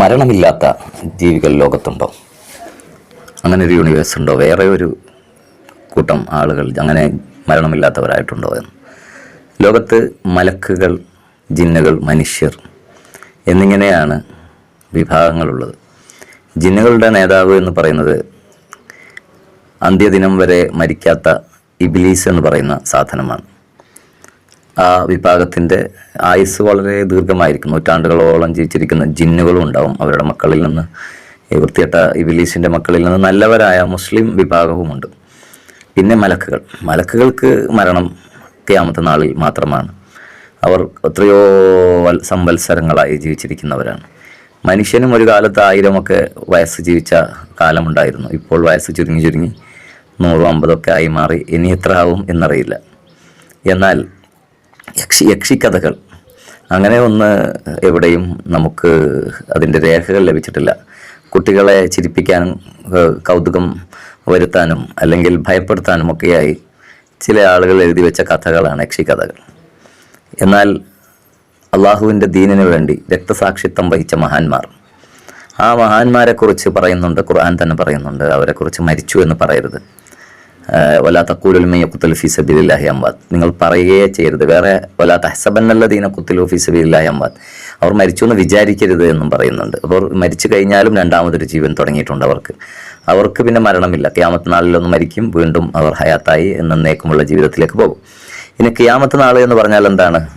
മരണമില്ലാത്ത ജീവികൾ ലോകത്തുണ്ടോ? അങ്ങനെ ഒരു യൂണിവേഴ്സ് ഉണ്ടോ? വേറെ ഒരു കൂട്ടം ആളുകൾ അങ്ങനെ മരണമില്ലാത്തവരായിട്ടുണ്ടോ എന്ന്. ലോകത്ത് മലക്കുകൾ ജിന്നുകൾ മനുഷ്യർ എന്നിങ്ങനെയാണ് വിഭാഗങ്ങളുള്ളത്. ജിന്നുകളുടെ നേതാവ് എന്ന് പറയുന്നത് അന്ത്യദിനം വരെ മരിക്കാത്ത ഇബിലീസ് എന്ന് പറയുന്ന സാധനമാണ്. ആ വിഭാഗത്തിന്റെ ആയുസ് വളരെ ദീർഘമായിരിക്കും. നൂറ്റാണ്ടുകളോളം ജീവിച്ചിരിക്കുന്ന ജിന്നുകളും ഉണ്ടാവും അവരുടെ മക്കളിൽ നിന്ന്. ഈ വൃത്തിയട്ട ഇബിലീസിന്റെ മക്കളിൽ നിന്ന് നല്ലവരായ മുസ്ലിം വിഭാഗവുമുണ്ട്. പിന്നെ മലക്കുകൾ. മലക്കുകൾക്ക് മരണം ക്യാമത്തെ നാളിൽ മാത്രമാണ്. അവർ എത്രയോ സംവത്സരങ്ങളായി ജീവിച്ചിരിക്കുന്നവരാണ്. മനുഷ്യനും ഒരു കാലത്ത് ആയിരമൊക്കെ വയസ്സ് ജീവിച്ച കാലമുണ്ടായിരുന്നു. ഇപ്പോൾ വയസ്സ് ചുരുങ്ങി ചുരുങ്ങി നൂറും അമ്പതൊക്കെ ആയി മാറി. ഇനി എത്ര ആവും എന്നറിയില്ല. എന്നാൽ യക്ഷി യക്ഷിക്കഥകൾ. അങ്ങനെ ഒന്ന് എവിടെയും നമുക്ക് അതിന്റെ രേഖകൾ ലഭിച്ചിട്ടില്ല. കുട്ടികളെ ചിരിപ്പിക്കാനും കൗതുകം വരുത്താനും അല്ലെങ്കിൽ ഭയപ്പെടുത്താനും ഒക്കെയായി ചില ആളുകൾ എഴുതി വെച്ച കഥകളാണ് യക്ഷിക്കഥകൾ. എന്നാൽ അള്ളാഹുവിന്റെ ദീനിനു വേണ്ടി രക്തസാക്ഷിത്വം വഹിച്ച മഹാന്മാർ. ആ മഹാന്മാരെക്കുറിച്ച് പറയുന്നുണ്ട് ഖുർആൻ തന്നെ പറയുന്നുണ്ട് അവരെക്കുറിച്ച് മരിച്ചു എന്ന് പറയരുത്. വലാ തക്കൂലുൽമയ കുത്തൽ ഫി സബീലില്ലാഹി അമ്പാദ് നിങ്ങൾ പറയുകയേ ചെയ്യരുത്. വേറെ വലാ തഹസബന്നല്ലദീന കുത്തലു ഫി സബീലില്ലാഹി അമ്പാദ് അവർ മരിച്ചു എന്ന് വിചാരിക്കരുത് എന്നും പറയുന്നുണ്ട്. അപ്പോൾ മരിച്ചു കഴിഞ്ഞാലും രണ്ടാമതൊരു ജീവൻ തുടങ്ങിയിട്ടുണ്ട് അവർക്ക്. അവർക്ക് പിന്നെ മരണമില്ല. ക്യാമത്ത് നാളിലൊന്ന് മരിക്കും വീണ്ടും അവർ ഹയാത്തായി എന്നേക്കുമുള്ള ജീവിതത്തിലേക്ക് പോകും. ഇനി ക്യാമത്ത് നാൾ എന്ന് പറഞ്ഞാൽ എന്താണ്?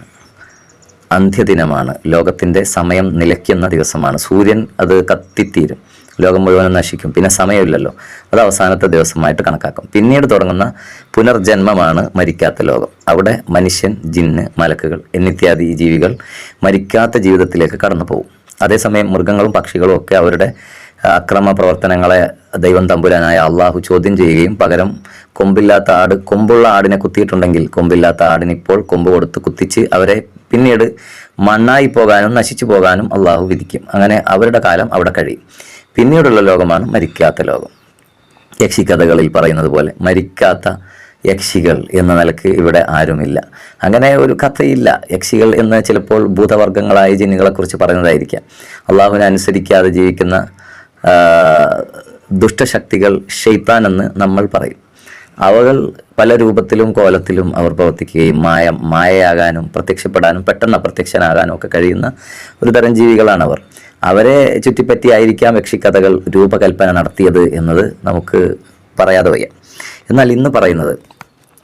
അന്ത്യദിനമാണ്. ലോകത്തിന്റെ സമയം നിലയ്ക്കുന്ന ദിവസമാണ്. സൂര്യൻ അത് കത്തിത്തീരും. ലോകം മുഴുവനും നശിക്കും. പിന്നെ സമയമില്ലല്ലോ. അത് അവസാനത്തെ ദിവസമായിട്ട് കണക്കാക്കും. പിന്നീട് തുടങ്ങുന്ന പുനർജന്മമാണ് മരിക്കാത്ത ലോകം. അവിടെ മനുഷ്യൻ ജിന്ന് മലക്കുകൾ എന്നിത്യാദി ജീവികൾ മരിക്കാത്ത ജീവിതത്തിലേക്ക് കടന്നു പോകും അതേസമയം മൃഗങ്ങളും പക്ഷികളും ഒക്കെ അവരുടെ അക്രമ പ്രവർത്തനങ്ങളെ ദൈവം തമ്പുരാനായ അള്ളാഹു ചോദ്യം ചെയ്യുകയും പകരം കൊമ്പില്ലാത്ത ആട് കൊമ്പുള്ള ആടിനെ കുത്തിയിട്ടുണ്ടെങ്കിൽ കൊമ്പില്ലാത്ത ആടിന് ഇപ്പോൾ കൊമ്പ് കൊടുത്ത് കുത്തിച്ച് അവരെ പിന്നീട് മണ്ണായി പോകാനും നശിച്ചു പോകാനും അള്ളാഹു വിധിക്കും. അങ്ങനെ അവരുടെ കാലം അവിടെ കഴിയും. പിന്നീടുള്ള ലോകമാണ് മരിക്കാത്ത ലോകം. യക്ഷിക്കഥകളിൽ പറയുന്നത് പോലെ മരിക്കാത്ത യക്ഷികൾ എന്ന നിലയ്ക്ക് ഇവിടെ ആരുമില്ല. അങ്ങനെ ഒരു കഥയില്ല. യക്ഷികൾ എന്ന് ചിലപ്പോൾ ഭൂതവർഗങ്ങളായ ജിന്നുകളെക്കുറിച്ച് പറയുന്നതായിരിക്കാം. അള്ളാഹുവിനെ അനുസരിക്കാതെ ജീവിക്കുന്ന ദുഷ്ടശക്തികൾ ഷെയ്ത്താൻ എന്ന് നമ്മൾ പറയും. അവകൾ പല രൂപത്തിലും കോലത്തിലും അവർ പ്രവർത്തിക്കുകയും മായ മായയാകാനും പ്രത്യക്ഷപ്പെടാനും പെട്ടെന്ന് അപ്രത്യക്ഷനാകാനും ഒക്കെ കഴിയുന്ന ഒരു തരം ജീവികളാണ് അവർ അവരെ ചുറ്റിപ്പറ്റിയായിരിക്കാം യക്ഷിക്കഥകൾ രൂപകൽപ്പന നടത്തിയത് എന്നത് നമുക്ക് പറയാതെ വയ്യ. എന്നാൽ ഇന്ന് പറയുന്നത്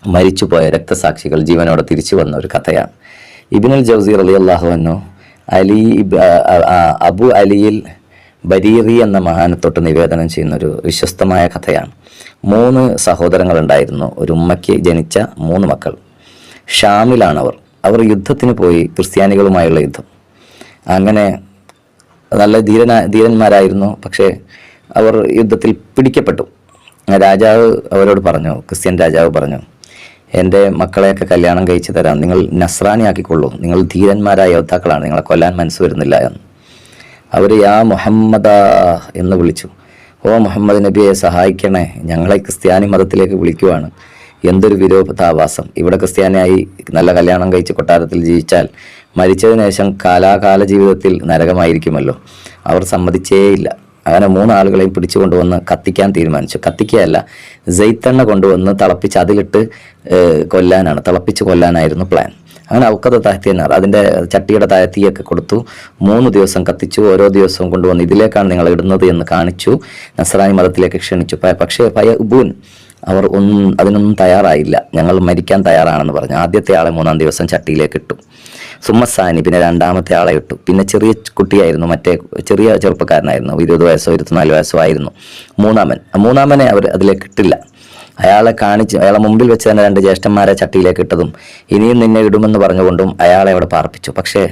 മരിച്ചുപോയ രക്തസാക്ഷികൾ ജീവനോടെ തിരിച്ചു വന്ന ഒരു കഥയാണ്. ഇബിനുൽ ജൗസീർ അലി അള്ളാഹുവന്നു അലി അബു അലിയിൽ ബരീറി എന്ന മഹാനത്തോട്ട് നിവേദനം ചെയ്യുന്ന ഒരു വിശ്വസ്തമായ കഥയാണ്. മൂന്ന് സഹോദരങ്ങളുണ്ടായിരുന്നു. ഒരു ഉമ്മയ്ക്ക് ജനിച്ച മൂന്ന് മക്കൾ. ഷാമിലാണ് അവർ അവർ യുദ്ധത്തിന് പോയി ക്രിസ്ത്യാനികളുമായുള്ള യുദ്ധം. അങ്ങനെ നല്ല ധീരന ധീരന്മാരായിരുന്നു. പക്ഷേ അവർ യുദ്ധത്തിൽ പിടിക്കപ്പെട്ടു. രാജാവ് അവരോട് പറഞ്ഞു ക്രിസ്ത്യൻ രാജാവ് പറഞ്ഞു എന്റെ മക്കളെയൊക്കെ കല്യാണം കഴിച്ചു തരാം. നിങ്ങൾ നസ്രാനിയാക്കിക്കൊള്ളൂ നിങ്ങൾ ധീരന്മാരായ യോദ്ധാക്കളാണ്. നിങ്ങളെ കൊല്ലാൻ മനസ്സ് വരുന്നില്ല എന്ന്. അവർ യാ മുഹമ്മദ എന്ന് വിളിച്ചു. ഓ മുഹമ്മദ് നബിയെ സഹായിക്കണേ. ഞങ്ങളെ ക്രിസ്ത്യാനി മതത്തിലേക്ക് വിളിക്കുവാണ്. എന്തൊരു വിരോധാഭാസം. ഇവിടെ ക്രിസ്ത്യാനിയായി നല്ല കല്യാണം കഴിച്ച് കൊട്ടാരത്തിൽ ജീവിച്ചാൽ മരിച്ചതിന് ശേഷം കാലാകാല ജീവിതത്തിൽ നരകമായിരിക്കുമല്ലോ. അവർ സമ്മതിച്ചേയില്ല. അങ്ങനെ മൂന്നാളുകളെയും പിടിച്ചു കൊണ്ടുവന്ന് കത്തിക്കാൻ തീരുമാനിച്ചു. കത്തിക്കുകയല്ല ജെയ്ത്തെണ്ണ കൊണ്ടുവന്ന് തിളപ്പിച്ച് അതിലിട്ട് കൊല്ലാനാണ് തിളപ്പിച്ച് കൊല്ലാനായിരുന്നു പ്ലാൻ അങ്ങനെ ഔക്കത താഴ്ത്തിയനാർ അതിന്റെ ചട്ടിയുടെ താഴ്ത്തിയൊക്കെ കൊടുത്തു. മൂന്ന് ദിവസം കത്തിച്ചു ഓരോ ദിവസവും കൊണ്ടുവന്ന് ഇതിലേക്കാണ് നിങ്ങൾ ഇടുന്നത് എന്ന് കാണിച്ചു. നസറാനി മതത്തിലേക്ക് ക്ഷണിച്ചു. പക്ഷേ പയ ഉബൂൻ അവർ ഒന്നും അതിനൊന്നും തയ്യാറായില്ല. ഞങ്ങൾ മരിക്കാൻ തയ്യാറാണെന്ന് പറഞ്ഞു. ആദ്യത്തെ ആളെ മൂന്നാം ദിവസം ചട്ടിയിലേക്ക് ഇട്ടു. സുമ്മസാനി പിന്നെ രണ്ടാമത്തെ ആളെ ഇട്ടു. പിന്നെ ചെറിയ കുട്ടിയായിരുന്നു മറ്റേ ചെറിയ ചെറുപ്പക്കാരനായിരുന്നു. ഇരുപത് വയസ്സോ ഇരുപത്തിനാല് വയസ്സോ ആയിരുന്നു. മൂന്നാമൻ. മൂന്നാമനെ അവർ അതിലേക്ക് ഇട്ടില്ല. അയാളെ കാണിച്ച് അയാളെ മുമ്പിൽ വെച്ച് തന്നെ രണ്ട് ജ്യേഷ്ഠന്മാരെ ചട്ടിയിലേക്ക് ഇട്ടതും ഇനിയും നിന്നെ ഇടുമെന്ന് പറഞ്ഞുകൊണ്ടും അയാളെ അവിടെ പാർപ്പിച്ചു. പക്ഷേ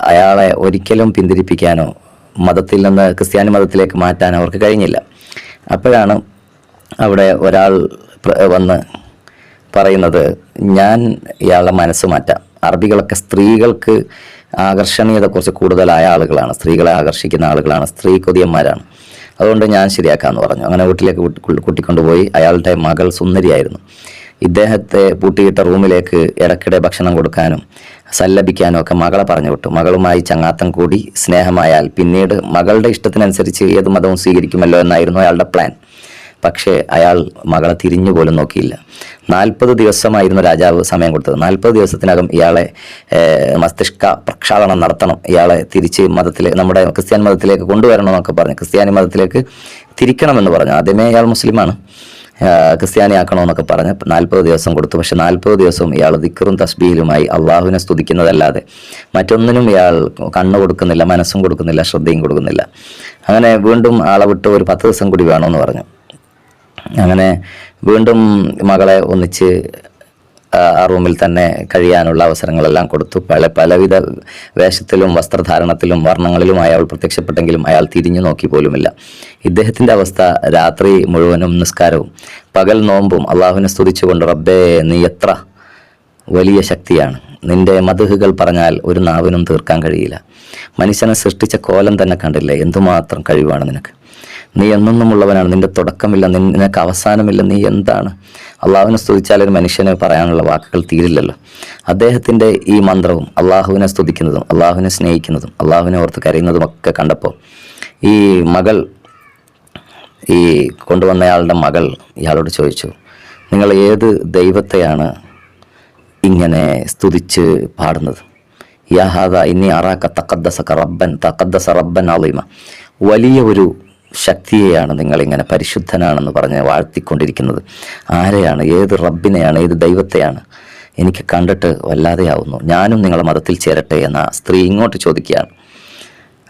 അയാളെ ഒരിക്കലും പിന്തിരിപ്പിക്കാനോ മതത്തിൽ നിന്ന് ക്രിസ്ത്യാനി മതത്തിലേക്ക് മാറ്റാനോ അവർക്ക് കഴിഞ്ഞില്ല. അപ്പോഴാണ് അവിടെ ഒരാൾ വന്ന് പറയുന്നത് ഞാൻ ഇയാളുടെ മനസ്സ് മാറ്റാം. അറബികളൊക്കെ സ്ത്രീകൾക്ക് ആകർഷണീയത കുറച്ച് കൂടുതലായ ആളുകളാണ്. സ്ത്രീകളെ ആകർഷിക്കുന്ന ആളുകളാണ്. സ്ത്രീ കൊതിയന്മാരാണ്. അതുകൊണ്ട് ഞാൻ ശരിയാക്കാമെന്ന് പറഞ്ഞു. അങ്ങനെ വീട്ടിലേക്ക് കൂട്ടി- കൂട്ടിക്കൊണ്ടുപോയി. അയാളുടെ മകൾ സുന്ദരിയായിരുന്നു. ഇദ്ദേഹത്തെ പൂട്ടിയിട്ട റൂമിലേക്ക് ഇടയ്ക്കിടെ ഭക്ഷണം കൊടുക്കാനും സല്ലപിക്കാനും ഒക്കെ മകളെ പറഞ്ഞു വിട്ടു. മകളുമായി ചങ്ങാത്തം കൂടി സ്നേഹമായാൽ പിന്നീട് മകളുടെ ഇഷ്ടത്തിനനുസരിച്ച് ഏത് മതവും സ്വീകരിക്കുമല്ലോ എന്നായിരുന്നു അയാളുടെ പ്ലാൻ പക്ഷേ അയാൾ മകളെ തിരിഞ്ഞു പോലും നോക്കിയില്ല. നാൽപ്പത് ദിവസമായിരുന്നു രാജാവ് സമയം കൊടുത്തത്. നാൽപ്പത് ദിവസത്തിനകം ഇയാളെ മസ്തിഷ്ക പ്രക്ഷാളനം നടത്തണം. ഇയാളെ തിരിച്ച് മതത്തിൽ നമ്മുടെ ക്രിസ്ത്യൻ മതത്തിലേക്ക് കൊണ്ടുവരണമെന്നൊക്കെ പറഞ്ഞു. ക്രിസ്ത്യാനി മതത്തിലേക്ക് തിരിക്കണമെന്ന് പറഞ്ഞു. ആദ്യമേ ഇയാൾ മുസ്ലിമാണ്. ക്രിസ്ത്യാനി ക്രിസ്ത്യാനിയാക്കണമെന്നൊക്കെ പറഞ്ഞ് നാൽപ്പത് ദിവസം കൊടുത്തു. പക്ഷെ നാൽപ്പത് ദിവസവും ഇയാൾ ദിക്കറും തസ്ബീഹിലുമായി അള്ളാഹുവിനെ സ്തുതിക്കുന്നതല്ലാതെ മറ്റൊന്നിനും ഇയാൾ കണ്ണ് കൊടുക്കുന്നില്ല മനസ്സും കൊടുക്കുന്നില്ല ശ്രദ്ധയും കൊടുക്കുന്നില്ല. അങ്ങനെ വീണ്ടും ആളെ വിട്ട് ഒരു പത്ത് ദിവസം കൂടി വേണമെന്ന് പറഞ്ഞു. അങ്ങനെ വീണ്ടും മകളെ ഒന്നിച്ച് ആ റൂമിൽ തന്നെ കഴിയാനുള്ള അവസരങ്ങളെല്ലാം കൊടുത്തു. പല പലവിധ വേഷത്തിലും വസ്ത്രധാരണത്തിലും വർണങ്ങളിലുമായി അവൾ പ്രത്യക്ഷപ്പെട്ടെങ്കിലും അയാൾ തിരിഞ്ഞു നോക്കി പോലുമില്ല. ഇദ്ദേഹത്തിന്റെ അവസ്ഥ രാത്രി മുഴുവനും നിസ്കാരവും. പകൽ നോമ്പും അള്ളാഹുവിനെ സ്തുതിച്ചുകൊണ്ട് റബ്ബേ നീ എത്ര വലിയ ശക്തിയാണ്. നിന്റെ മധുഹുകൾ പറഞ്ഞാൽ ഒരു നാവിനും തീർക്കാൻ കഴിയില്ല. മനുഷ്യനെ സൃഷ്ടിച്ച കോലം തന്നെ കണ്ടില്ലേ? എന്തുമാത്രം കഴിവാണ് നിനക്ക്? നീ എന്നെന്നുമുള്ളവനാണ് നിന്റെ തുടക്കമില്ല നിനക്ക് അവസാനമില്ല നീ എന്താണ്? അള്ളാഹുവിനെ സ്തുതിച്ചാൽ ഒരു മനുഷ്യന് പറയാനുള്ള വാക്കുകൾ തീരില്ലല്ലോ. അദ്ദേഹത്തിന്റെ ഈ മന്ത്രവും അള്ളാഹുവിനെ സ്തുതിക്കുന്നതും അള്ളാഹുവിനെ സ്നേഹിക്കുന്നതും അള്ളാഹുവിനെ ഓർത്ത് കരയുന്നതും ഒക്കെ കണ്ടപ്പോൾ ഈ മകൾ ഈ കൊണ്ടുവന്നയാളുടെ മകൾ ഇയാളോട് ചോദിച്ചു നിങ്ങൾ ഏത് ദൈവത്തെയാണ് ഇങ്ങനെ സ്തുതിച്ച് പാടുന്നത്? യാഹാദ ഇനി അറാക്ക തക്കദ്ദസ റബ്ബൻ തക്കദ്ദസ റബ്ബൻ അളീമ വലിയ ഒരു ശക്തിയെയാണ് നിങ്ങളിങ്ങനെ പരിശുദ്ധനാണെന്ന് പറഞ്ഞ് വാഴ്ത്തിക്കൊണ്ടിരിക്കുന്നത്. ആരെയാണ്? ഏത് റബ്ബിനെയാണ്? ഏത് ദൈവത്തെയാണ്? എനിക്ക് കണ്ടിട്ട് വല്ലാതെയാവുന്നു. ഞാനും നിങ്ങളുടെ മതത്തിൽ ചേരട്ടെ എന്ന സ്ത്രീ ഇങ്ങോട്ട് ചോദിക്കുകയാണ്.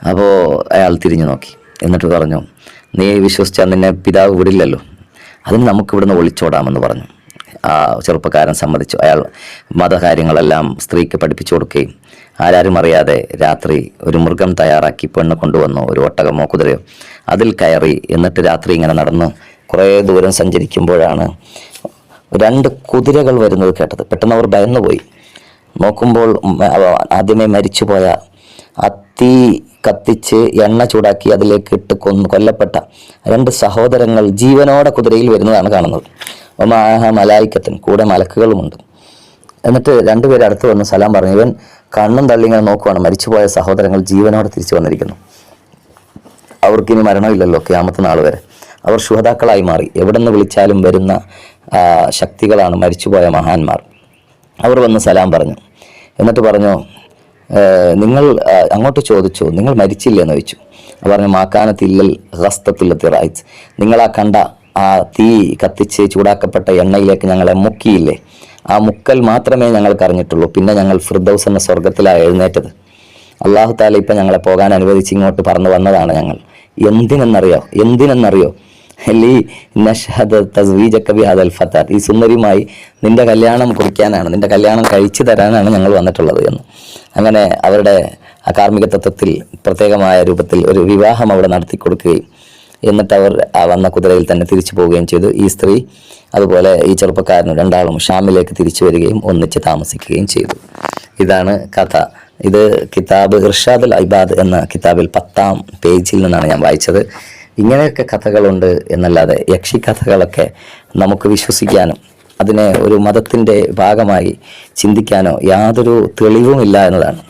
അപ്പോൾ അയാൾ തിരിഞ്ഞു നോക്കി. എന്നിട്ട് പറഞ്ഞു നീ വിശ്വസിച്ചാൽ നിന്നെ പിതാവ് വിടില്ലല്ലോ. അതിന് നമുക്ക് ഇവിടുന്ന് ഒളിച്ചോടാമെന്ന് പറഞ്ഞു. ആ ചെറുപ്പക്കാരൻ സമ്മതിച്ചു. അയാൾ മതകാര്യങ്ങളെല്ലാം സ്ത്രീക്ക് പഠിപ്പിച്ചു കൊടുക്കുകയും ആരാരും അറിയാതെ രാത്രി ഒരു മൃഗം തയ്യാറാക്കി പെണ്ണ് കൊണ്ടുവന്നു. ഒരു ഒട്ടകമോ കുതിരയോ. അതിൽ കയറി എന്നിട്ട് രാത്രി ഇങ്ങനെ നടന്ന് കുറേ ദൂരം സഞ്ചരിക്കുമ്പോഴാണ് രണ്ട് കുതിരകൾ വരുന്നത് കേട്ടത്. പെട്ടെന്ന് അവർ ഭയന്നുപോയി. നോക്കുമ്പോൾ ആദ്യമേ മരിച്ചുപോയ അത്തി കത്തിച്ച് എണ്ണ ചൂടാക്കി അതിലേക്ക് ഇട്ട് കൊന്ന് കൊല്ലപ്പെട്ട രണ്ട് സഹോദരങ്ങൾ ജീവനോടെ കുതിരയിൽ വരുന്നതാണ് കാണുന്നത്. ഒമാഹ മലായിക്കത്തിന് കൂടെ മലക്കുകളുമുണ്ട്. എന്നിട്ട് രണ്ടുപേരും അടുത്ത് വന്ന് സലാം പറഞ്ഞു ഇവൻ കണ്ണും തള്ളി ഇങ്ങനെ നോക്കുവാണ്. മരിച്ചുപോയ സഹോദരങ്ങൾ ജീവനോടെ തിരിച്ചു വന്നിരിക്കുന്നു. അവർക്കിനി മരണമില്ലല്ലോ ക്യാമത്ത് നാൾ വരെ. അവർ ശുഹതാക്കളായി മാറി. എവിടെ നിന്ന് വിളിച്ചാലും വരുന്ന ശക്തികളാണ് മരിച്ചുപോയ മഹാന്മാർ. അവർ വന്ന് സലാം പറഞ്ഞു. എന്നിട്ട് പറഞ്ഞു നിങ്ങൾ അങ്ങോട്ട് ചോദിച്ചു നിങ്ങൾ മരിച്ചില്ല എന്ന് വെച്ചു പറഞ്ഞു മാക്കാനത്തില്ലൽ ഹസ്തത്തിലെത്തിറായിച്ച് നിങ്ങൾ ആ കണ്ട ആ തീ കത്തിച്ച് ചൂടാക്കപ്പെട്ട എണ്ണയിലേക്ക് ഞങ്ങളെ മുക്കിയില്ലേ? ആ മുക്കൽ മാത്രമേ ഞങ്ങൾക്ക് അറിഞ്ഞിട്ടുള്ളൂ. പിന്നെ ഞങ്ങൾ ഫിർദൌസ് എന്ന സ്വർഗത്തിലാണ് എഴുന്നേറ്റത്. അള്ളാഹു താല ഇപ്പം ഞങ്ങളെ പോകാൻ അനുവദിച്ച് ഇങ്ങോട്ട് പറഞ്ഞു വന്നതാണ് ഞങ്ങൾ. എന്തിനെന്നറിയോ? എന്തിനെന്നറിയോ? ഈ സുന്ദരിയുമായി നിന്റെ കല്യാണം കുറിക്കാനാണ് നിന്റെ കല്യാണം കഴിച്ചു തരാനാണ് ഞങ്ങൾ വന്നിട്ടുള്ളത് എന്ന്. അങ്ങനെ അവരുടെ ആ കാർമ്മിക തത്വത്തിൽ പ്രത്യേകമായ രൂപത്തിൽ ഒരു വിവാഹം അവിടെ നടത്തി കൊടുക്കുകയും എന്നിട്ട് അവർ ആ വന്ന കുതിരയിൽ തന്നെ തിരിച്ചു പോവുകയും ചെയ്തു. ഈ സ്ത്രീ അതുപോലെ ഈ ചെറുപ്പക്കാരനും രണ്ടാളും ഷാമിലേക്ക് തിരിച്ചു വരികയും ഒന്നിച്ച് താമസിക്കുകയും ചെയ്തു. ഇതാണ് കഥ. ഇത് കിതാബ് ഇർഷാദുൽ ഐബാദ് എന്ന കിതാബിൽ പത്താം പേജിൽ നിന്നാണ് ഞാൻ വായിച്ചത്. ഇങ്ങനെയൊക്കെ കഥകളുണ്ട് എന്നല്ലാതെ യക്ഷി കഥകളൊക്കെ നമുക്ക് വിശ്വസിക്കാനും അതിനെ ഒരു മതത്തിന്റെ ഭാഗമായി ചിന്തിക്കാനോ യാതൊരു തെളിവുമില്ല എന്നതാണ്.